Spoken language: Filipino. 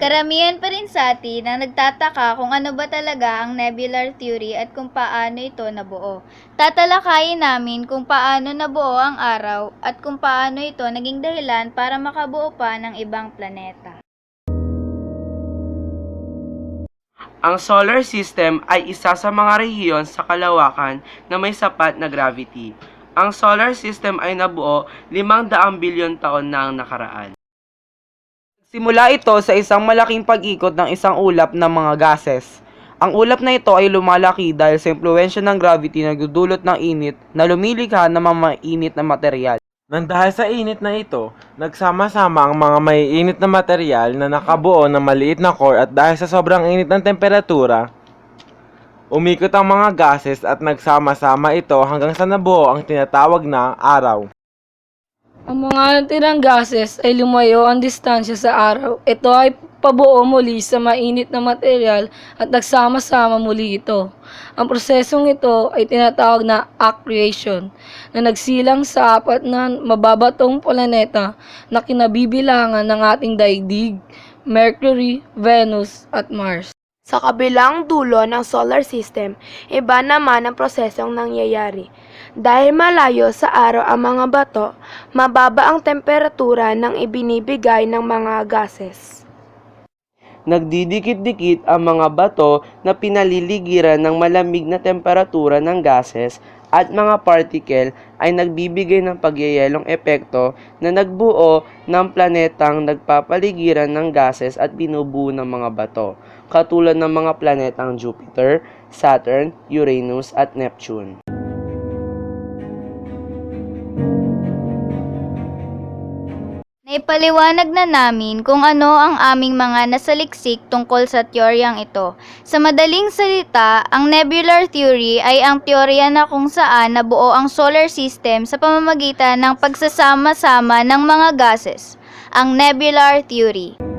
Karamihan pa rin sa atin ang nagtataka kung ano ba talaga ang nebular theory at kung paano ito nabuo. Tatalakayin namin kung paano nabuo ang araw at kung paano ito naging dahilan para makabuo pa ng ibang planeta. Ang solar system ay isa sa mga rehiyon sa kalawakan na may sapat na gravity. Ang solar system ay nabuo 500 bilyon taon na ang nakaraan. Simula ito sa isang malaking pag-ikot ng isang ulap ng mga gases. Ang ulap na ito ay lumalaki dahil sa impluensya ng gravity na nagdudulot ng init na lumilikha ng mga mainit na material. Nang dahil sa init na ito, nagsama-sama ang mga may init na material na nakabuo ng maliit na core at dahil sa sobrang init ng temperatura, umikot ang mga gases at nagsama-sama ito hanggang sa nabuo ang tinatawag na araw. Ang mga natirang gases ay lumayo ang distansya sa araw. Ito ay pabuo muli sa mainit na material at nagsama-sama muli ito. Ang prosesong ito ay tinatawag na accretion na nagsilang sa apat na mababatong planeta na kinabibilangan ng ating daigdig, Mercury, Venus at Mars. Sa kabilang dulo ng solar system, iba naman ang prosesong nangyayari. Dahil malayo sa araw ang mga bato, mababa ang temperatura ng ibinibigay ng mga gases. Nagdidikit-dikit ang mga bato na pinaliligiran ng malamig na temperatura ng gases at mga particle ay nagbibigay ng pagyayelong epekto na nagbuo ng planetang nagpapaligiran ng gases at binubuo ng mga bato, katulad ng mga planetang Jupiter, Saturn, Uranus at Neptune. Naipaliwanag na namin kung ano ang aming mga nasaliksik tungkol sa teoryang ito. Sa madaling salita, ang nebular theory ay ang teorya na kung saan nabuo ang solar system sa pamamagitan ng pagsasama-sama ng mga gases, ang nebular theory.